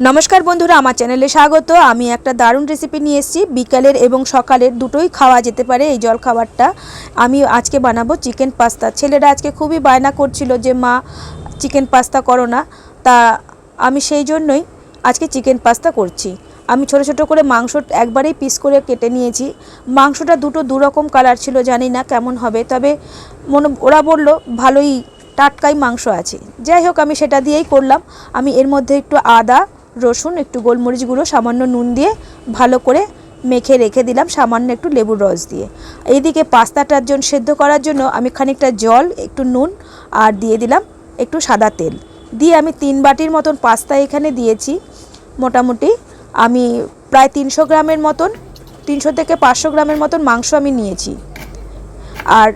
নমস্কার বন্ধুরা, আমার চ্যানেলে স্বাগত। আমি একটা দারুণ রেসিপি নিয়ে এসেছি। বিকালের এবং সকালের দুটোই খাওয়া যেতে পারে এই জল খাবারটা আমি আজকে বানাবো চিকেন পাস্তা। ছেলেরা আজকে খুবই বায়না করছিল যে, মা, চিকেন পাস্তা করো না। তা আমি সেই জন্যই আজকে চিকেন পাস্তা করছি। আমি ছোট ছোট করে মাংস একবারেই পিস করে কেটে নিয়েছি। মাংসটা দুটো দু রকম কালার ছিল, জানি না কেমন হবে। তবে মনে, ওরা বলল, ভালোই টাটকাই মাংস আছে। যাই হোক, আমি সেটা দিয়েই করলাম। আমি এর মধ্যে একটু আদা রসুন, একটু গোলমরিচ গুঁড়ো, সামান্য নুন দিয়ে ভালো করে মেখে রেখে দিলাম, সামান্য একটু লেবুর রস দিয়ে। এইদিকে পাস্তাটার জন্য সেদ্ধ করার জন্য আমি খানিকটা জল, একটু নুন আর দিয়ে দিলাম একটু সাদা তেল। দিয়ে আমি তিন বাটির মতন পাস্তা এখানে দিয়েছি, মোটামুটি। আমি প্রায় তিনশো গ্রামের মতন, তিনশো থেকে পাঁচশো গ্রামের মতন মাংস আমি নিয়েছি। আর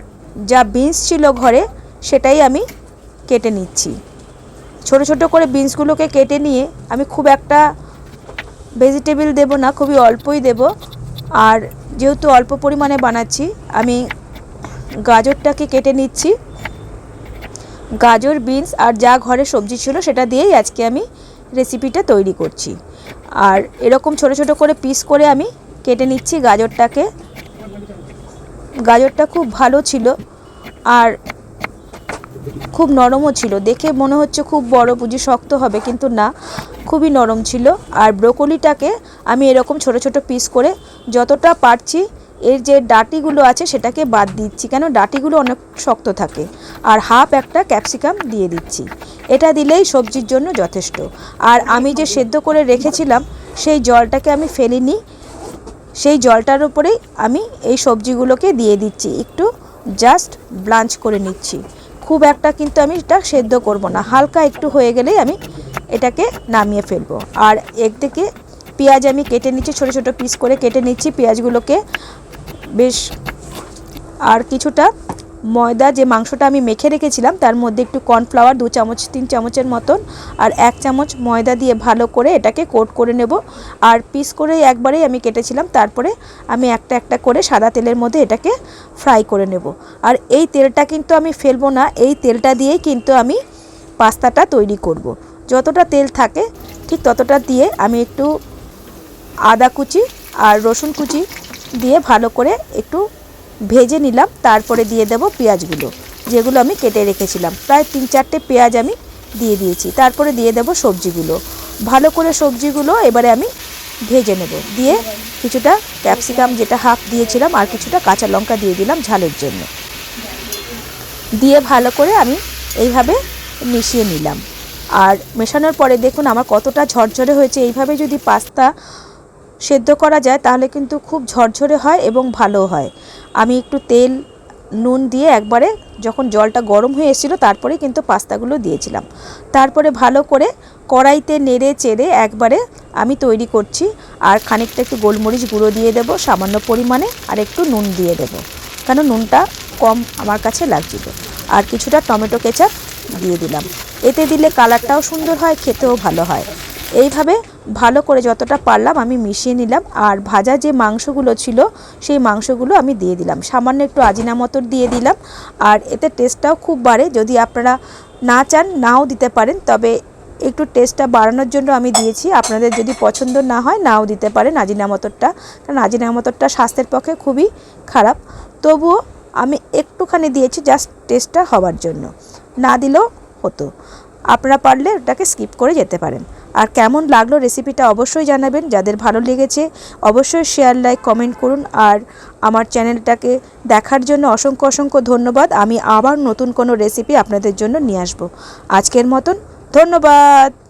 যা বিনস ছিল ঘরে, সেটাই আমি কেটে নিচ্ছি। ছোট ছোট করে বিনসগুলোকে কেটে নিয়ে আমি খুব একটা ভেজিটেবিল দেব না, খুবই অল্পই দেব। আর যেহেতু অল্প পরিমাণে বানাচ্ছি, আমি গাজরটাকে কেটে নিচ্ছি। গাজর, বিনস আর যা ঘরে সবজি ছিল সেটা দিয়েই আজকে আমি রেসিপিটা তৈরি করছি। আর এরকম ছোট ছোট করে পিস করে আমি কেটে নিচ্ছি গাজরটাকে। গাজরটা খুব ভালো ছিল। আর খুব নরমও ছিল। দেখে মনে হচ্ছে খুব বড় বুঝি শক্ত হবে, কিন্তু না, খুবই নরম ছিল। আর ব্রোকলিটাকে আমি এরকম ছোট ছোট পিস করে যতটা পারছি এর যে ডাটিগুলো আছে সেটাকে বাদ দিচ্ছি, কেন ডাটিগুলো অনেক শক্ত থাকে। আর হাফ একটা ক্যাপসিকাম দিয়ে দিচ্ছি। এটা দিলেই সবজির জন্য যথেষ্ট। আর আমি যে সেদ্ধ করে রেখেছিলাম, সেই জলটাকে আমি ফেলিনি। সেই জলটার উপরেই আমি এই সবজিগুলোকে দিয়ে দিচ্ছি। একটু জাস্ট ব্লাঞ্চ করে নিচ্ছি। খুব একটা কিন্তু আমি এটা সেদ্ধ করব না। হালকা একটু হয়ে গেলেই আমি এটাকে নামিয়ে ফেলব। আর একদিকে পেঁয়াজ আমি কেটে নিচ্ছি, ছোটো ছোটো পিস করে কেটে নিচ্ছি। পেঁয়াজগুলোকে বেশ আর কিছুটা ময়দা, যে মাংসটা আমি মেখে রেখেছিলাম, তার মধ্যে একটু কর্নফ্লাওয়ার, দু চামচ, তিন চামচের মতন, আর এক চামচ ময়দা দিয়ে ভালো করে এটাকে কোট করে নেব আর পিস করে একবারেই আমি কেটেছিলাম, তারপরে আমি একটা একটা করে সাদা তেলের মধ্যে এটাকে ফ্রাই করে নেব আর এই তেলটা কিন্তু আমি ফেলব না, এই তেলটা দিয়েই কিন্তু আমি পাস্তাটা তৈরি করব। যতটা তেল থাকে, ঠিক ততটা দিয়ে আমি একটু আদা কুচি আর রসুন কুচি দিয়ে ভালো করে একটু ভেজে নিলাম, তারপরে দিয়ে দেব পেঁয়াজগুলো, যেগুলো আমি কেটে রেখেছিলাম। প্রায় তিন চারটে পেঁয়াজ আমি দিয়ে দিয়েছি। তারপরে দিয়ে দেব সবজিগুলো। ভালো করে সবজিগুলো এবারে আমি ভেজে নেব। দিয়ে কিছুটা ক্যাপসিকাম, যেটা হাফ দিয়েছিলাম, আর কিছুটা কাঁচা লঙ্কা দিয়ে দিলাম ঝালের জন্য। দিয়ে ভালো করে আমি এইভাবে মিশিয়ে নিলাম। আর মেশানোর পরে দেখুন, আমার কতটা ঝরঝরে হয়েছে। এইভাবে যদি পাস্তা সেদ্ধ করা যায়, তাহলে কিন্তু খুব ঝরঝরে হয় এবং ভালো হয়। আমি একটু তেল, নুন দিয়ে একবারে যখন জলটা গরম হয়ে এসেছিল তারপরে কিন্তু পাস্তাগুলো দিয়েছিলাম। তারপরে ভালো করে কড়াইতে নেড়ে চেড়ে একবারে আমি তৈরি করছি আর খানিকটা একটু গোলমরিচ গুঁড়ো দিয়ে দেব সামান্য পরিমাণে আর একটু নুন দিয়ে দেব। কেন নুনটা কম আমার কাছে লাগছিল। আর কিছুটা টমেটো কেচাপ দিয়ে দিলাম। এতে দিলে কালারটাও সুন্দর হয়, খেতেও ভালো হয়। এইভাবে ভালো করে যতটা পারলাম আমি মিশিয়ে নিলাম। আর ভাজা যে মাংসগুলো ছিল, সেই মাংসগুলো আমি দিয়ে দিলাম। সামান্য একটু আজিনা মতর দিয়ে দিলাম। আর এতে টেস্টটাও খুব বাড়ে। যদি আপনারা না চান, নাও দিতে পারেন। তবে একটু টেস্টটা বাড়ানোর জন্য আমি দিয়েছি। আপনাদের যদি পছন্দ না হয়, নাও দিতে পারেন আজিনা মতরটা কারণ আজিনা মতরটা স্বাস্থ্যের পক্ষে খুবই খারাপ। তবুও আমি একটুখানি দিয়েছি জাস্ট টেস্টটা হওয়ার জন্য। না দিলেও হতো। আপনারা পারলে ওটাকে স্কিপ করে যেতে পারেন। আর কেমন লাগল রেসিপিটা অবশ্যই জানাবেন। যাদের ভালো লেগেছে, অবশ্যই শেয়ার লাইক কমেন্ট করুন। আর আমার চ্যানেলটাকে দেখার জন্য অসংখ্য অসংখ্য ধন্যবাদ। আমি আবার নতুন কোনো রেসিপি আপনাদের জন্য নিয়ে আসব। আজকের মতন ধন্যবাদ।